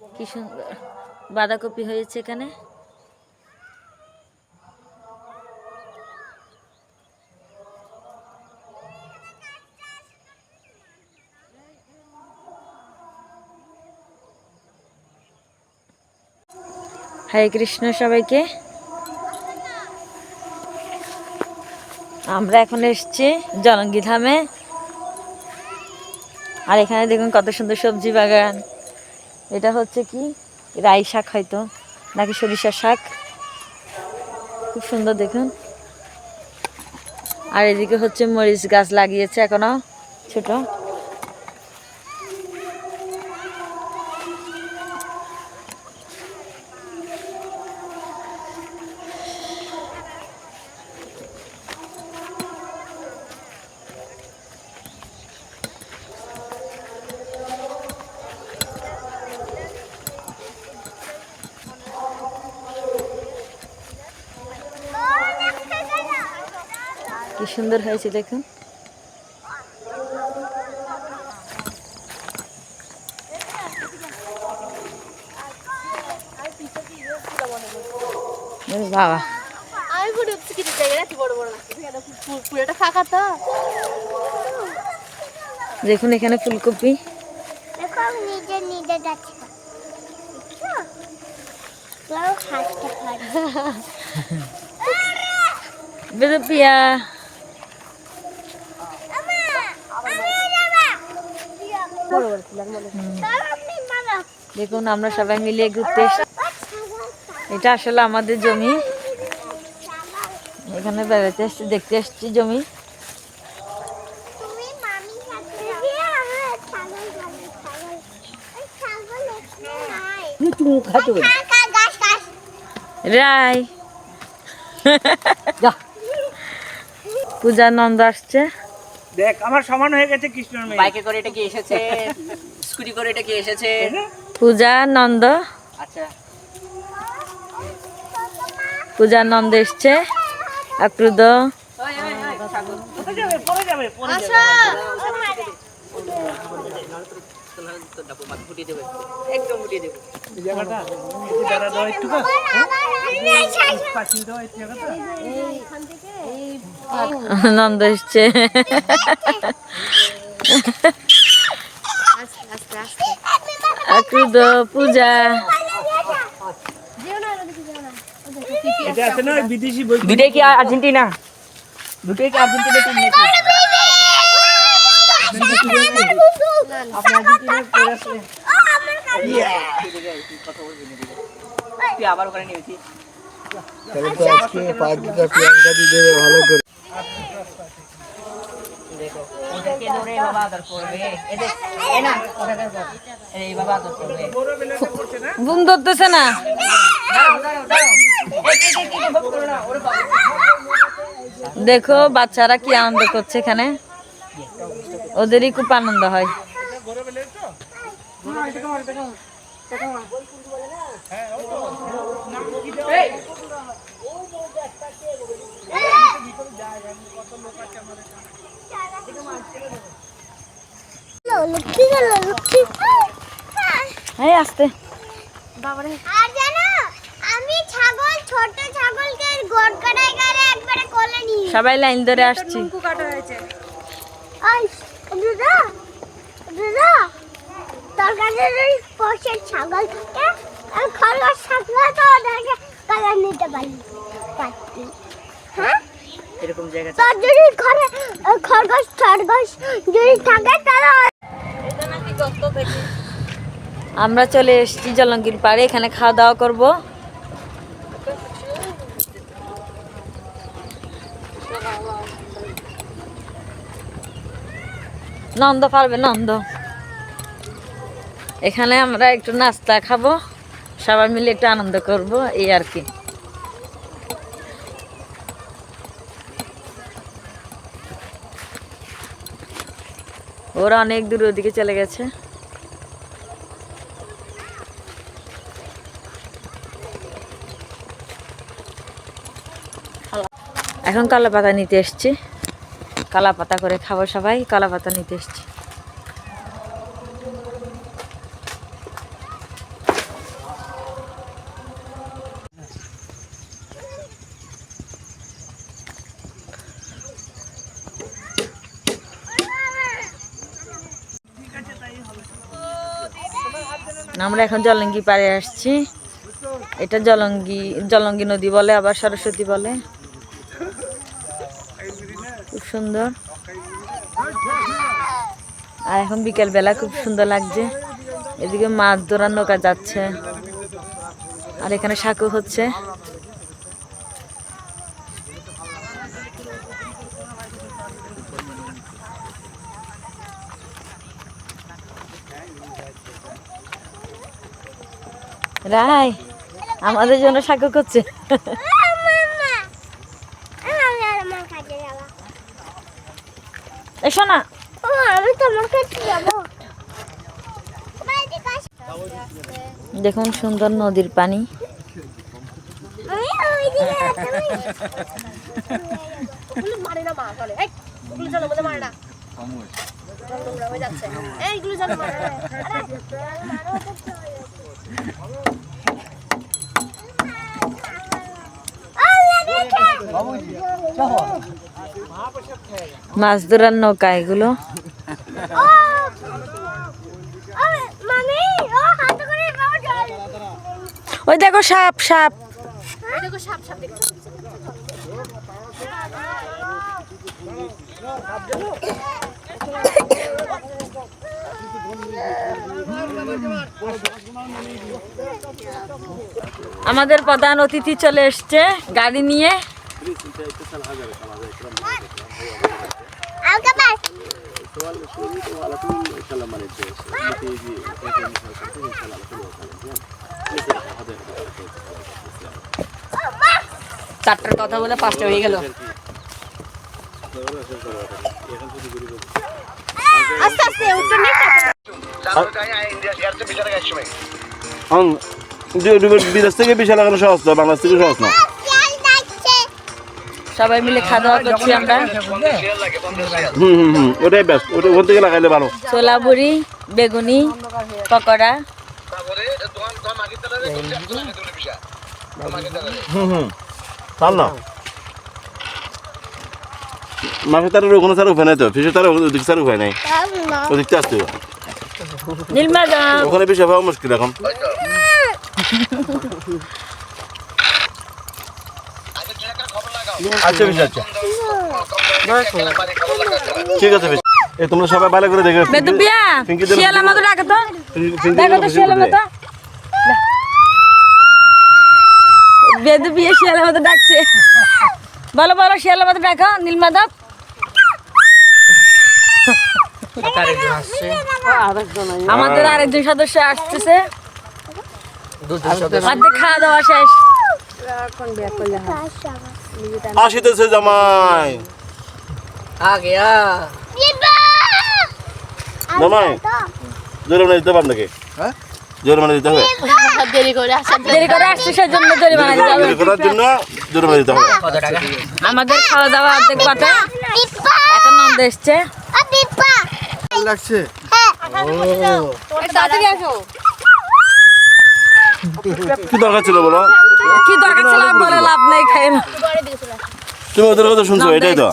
কি সুন্দর বাঁধাকপি হয়েছে এখানে। হরে কৃষ্ণ সবাইকে। আমরা এখন এসছি জলঙ্গি ধামে। আর এখানে দেখুন কত সুন্দর সবজি বাগান। এটা হচ্ছে কি? রাই শাক হয়তো, নাকি সরিষার শাক? খুব সুন্দর দেখুন। আর এদিকে হচ্ছে মরিচ গাছ লাগিয়েছে এখনও, ছোট। কি সুন্দর হয়েছে দেখুন। বাবা। আমি মনে হচ্ছে কি জায়গা এত বড় বড় লাগছে পুরোটা ফাঁকা তো। দেখুন এখানে ফুলকপি। বেদপিয়া। দেখুন আমরা সবাই মিলে ঘুরতে। এটা আসলে আমাদের জমি। এখানে বেড়াতে এসছি দেখতে এসছি জমি। রাই পূজা নন্দ আসছে। দেখ আমার সমান হয়ে গেছে কৃষ্ণর মেয়ে বাইকে করে এটা কি এসেছে স্কুটি করে এটা কি এসেছে পূজা নন্দ আচ্ছা পূজা নন্দ এসছে আক্রুদ পরে যাবে পরে যাবে পরে যাবে ফুটিয়ে দেবে একদম ফুটিয়ে দেবে জায়গাটা একটু নন্দ এসছে আক্রুদ পূজা। এটা আছে না ওই বিদেশি বই? দুটাই কি আর্জেন্টিনা। দুটাই কি আর্জেন্টিনা টিম নাকি? আবার ওখানে নিয়েছি তাহলে তো আজকে পাঁচটা প্রিয়াঙ্কা দি ভালো করে। দেখো। ওদেরকে ধরে বাবা আদর করবে। এদের এই না ওটাকে এই বাবা আদর করবে। বুম ধরতেছে না। দেখো বাচ্চারা কি আনন্দ করছে এখানে? ওদেরই খুব আনন্দ হয়। আর জানো আমি ছাগল ছোট ছাগলকে গোট একবারে কোলে সবাই লাইন ধরে আসছি। আই দাদা দাদা তোর কাছে যদি পোষের ছাগল থাকে আর খরগোশ থাকলে তো ওদেরকে কালার নিতে পারি। পারতি হ্যাঁ? এরকম জায়গা তোর যদি ঘরে খরগোশ খরগোশ যদি থাকে তাহলে আমরা চলে এসেছি জলঙ্গির পাড়ে এখানে খাওয়া দাওয়া করব। নন্দ পারবে নন্দ। এখানে আমরা একটু নাস্তা খাব সবাই মিলে একটু আনন্দ করব এই আর কি। ওরা অনেক দূর ওদিকে চলে গেছে। এখন কালা পাতা নিতে এসছি। কালা পাতা করে খাব সবাই কালা পাতা নিতে এসছি। আমরা এখন জলঙ্গি পাড়ে আসছি। এটা জলঙ্গি জলঙ্গি নদী বলে, আবার সরস্বতী বলে। খুব সুন্দর। আর এখন বিকেল বেলা খুব সুন্দর লাগছে। এদিকে মাছ ধরার নৌকা যাচ্ছে। আর এখানে সাঁকো হচ্ছে। রাই আমাদের জন্য সাঁকো করছে এসো না ও আমি তোমার কাছে যাব দেখুন সুন্দর নদীর পানি মাছ ধরার নৌকা এগুলো। ওই দেখো সাপ সাপ। আমাদের প্রধান অতিথি চলে এসছে, গাড়ি নিয়ে। চারটার কথা বলে পাঁচটা হয়ে গেল। আস্তে আস্তে বিদেশ থেকে বিশাল লাগানো সহজ তো বাংলাদেশ থেকে সহজ না। সবাই মিলে খাওয়া দাওয়া করছি আমরা। হুম হুম হুম ওটাই বেস্ট ওটা ওখান থেকে লাগাইলে ভালো। ছোলা বুড়ি বেগুনি পকোড়া। হুম হুম চাল না। মাছের তারের ওখানে তার উপায় নাই তো ফিসের তার ওদিক তার উপায় নাই। ওদিকতে আসতে যাও ওখানে বেশি পাওয়া মুশকিল এখন। আচ্ছা বেশ আচ্ছা। ঠিক আছে বেশ। এ তোমরা সবাই ভালো করে দেখে বেদু বিয়া শিয়াল আমাকে ডাকে তো। দেখো তো শিয়াল? মতো। বেদু বিয়ে শিয়াল মতো ডাকছে। বলো বলো শিয়াল মতো ডাকো নীলমা দাও আমাদের আরেকজন সদস্য আসতেছে। খাওয়া দাওয়া শেষ। আসিতেছে জামাই। আগে জামাই জরিমানা দিতে আপনাকে। জরিমানা দিতে হবে। দেরি করে আসছে সেজন্য জরিমানা দিতে হবে। দেরি করার জন্য জরিমানা দিতে হবে। আমাদের খাওয়া দাওয়া অর্ধেক এখন নন্দ এসছে। আ লাগছে? কি দরকার ছিল বলো? কি দরকার ছিল বলে লাভ নাই খাই না। তুমি ওদের কথা শুনছো এটাই তো।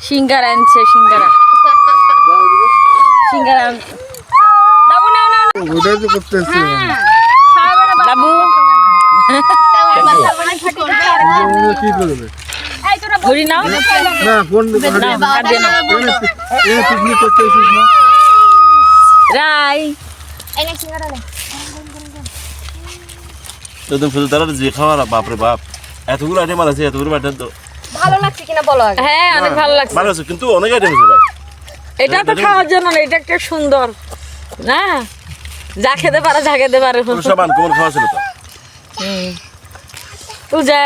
সিঙ্গারা আনছে সিঙ্গারা। সিঙ্গারা আন- নাও নাও নাও। ওটাই তো করতেছি। বাবু যে বাপরে বাপ এতগুলো আইটেম আছে এতগুলো আইটেম তো হ্যাঁ অনেক ভালো লাগছে ভালো আছে কিন্তু অনেক আইটেম আছে ভাই এটা তো খাওয়ার জন্য না, এটা একটা সুন্দর। না, যা খেতে পারে, যা খেতে পারে। খাওয়া ছিল তো। পূজা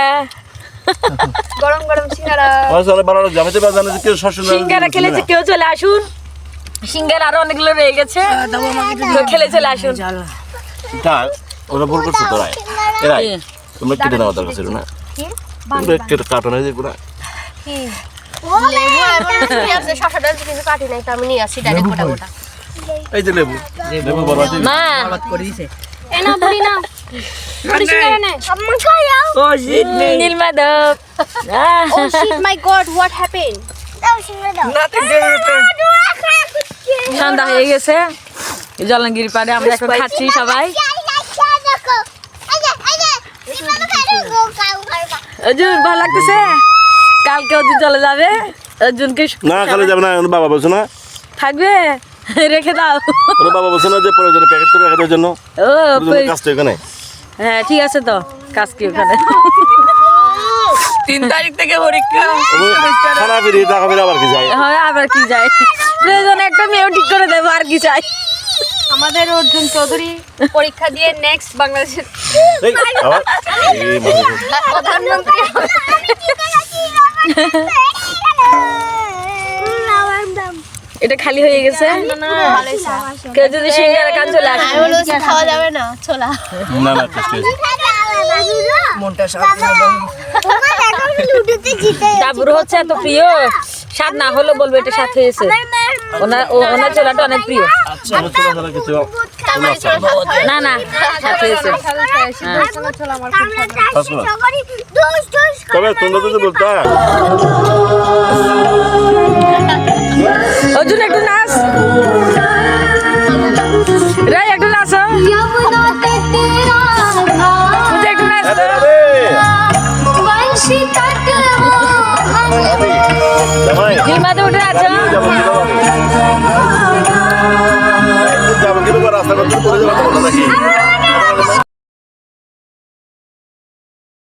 তো কেউ শ্বশুর সিঙ্গারা খেলেছে কেউ চলে আসুন। সিঙ্গারা আরও অনেকগুলো রয়ে গেছে। তো খেলে চলে আসুন। থাক ওরা ভুল করছে তো রায়। এরাই তোমরা কেটে নেওয়া দরকার ছিল না? কেটে কাটো না যে পুরা এই যে লেবু। লেবু বড় আছে মা। করে দিছে এনা বুড়ি না খাও shit, নেই। নীল Madhav Oh shit, my god, what happened? দাও শুনে দাও Nothing to do. দোয়া খায় কুচি সন্ধ্যা হয়ে গেছে জলঙ্গির পাড়ে আমরা এখন খাচ্ছি সবাই অর্জুন ভালো লাগতেছে কালকে অর্জুন চলে যাবে অর্জুনকে না খালি যাবে না বাবা বলছে না থাকবে রেখে দাও বাবা বলছে না যে প্রয়োজনে প্যাকেট করে রাখা দেওয়ার জন্য ও কাজটা এখানে হ্যাঁ ঠিক আছে তো কাজ কি ওখানে? তিন তারিখ থেকে পরীক্ষা। খানা টাকা আবার কি যায় হয় আবার কি যায় প্রয়োজনে একটা মেয়েও ঠিক করে দেবো আর কি চাই? আমাদের অর্জুন চৌধুরী পরীক্ষা দিয়ে নেক্সট বাংলাদেশের। প্রধানমন্ত্রী। এটা খালি হয়ে গেছে। কেউ যদি সিঙ্গারা কান চলে আসে। খাওয়া যাবে না ছোলা। না মনটা হচ্ছে এত প্রিয়। স্বাদ না হলো বলবে এটা স্বাদ হয়েছে। ওনার ও- ওনার চোলাটা অনেক প্রিয়। আচ্ছা আচ্ছা। না না স্বাদ হয়েছে। তবে তোমরা যদি বলতা অর্জুন একটু নাচ। রাই একটু নাচ একটু উঠে যাব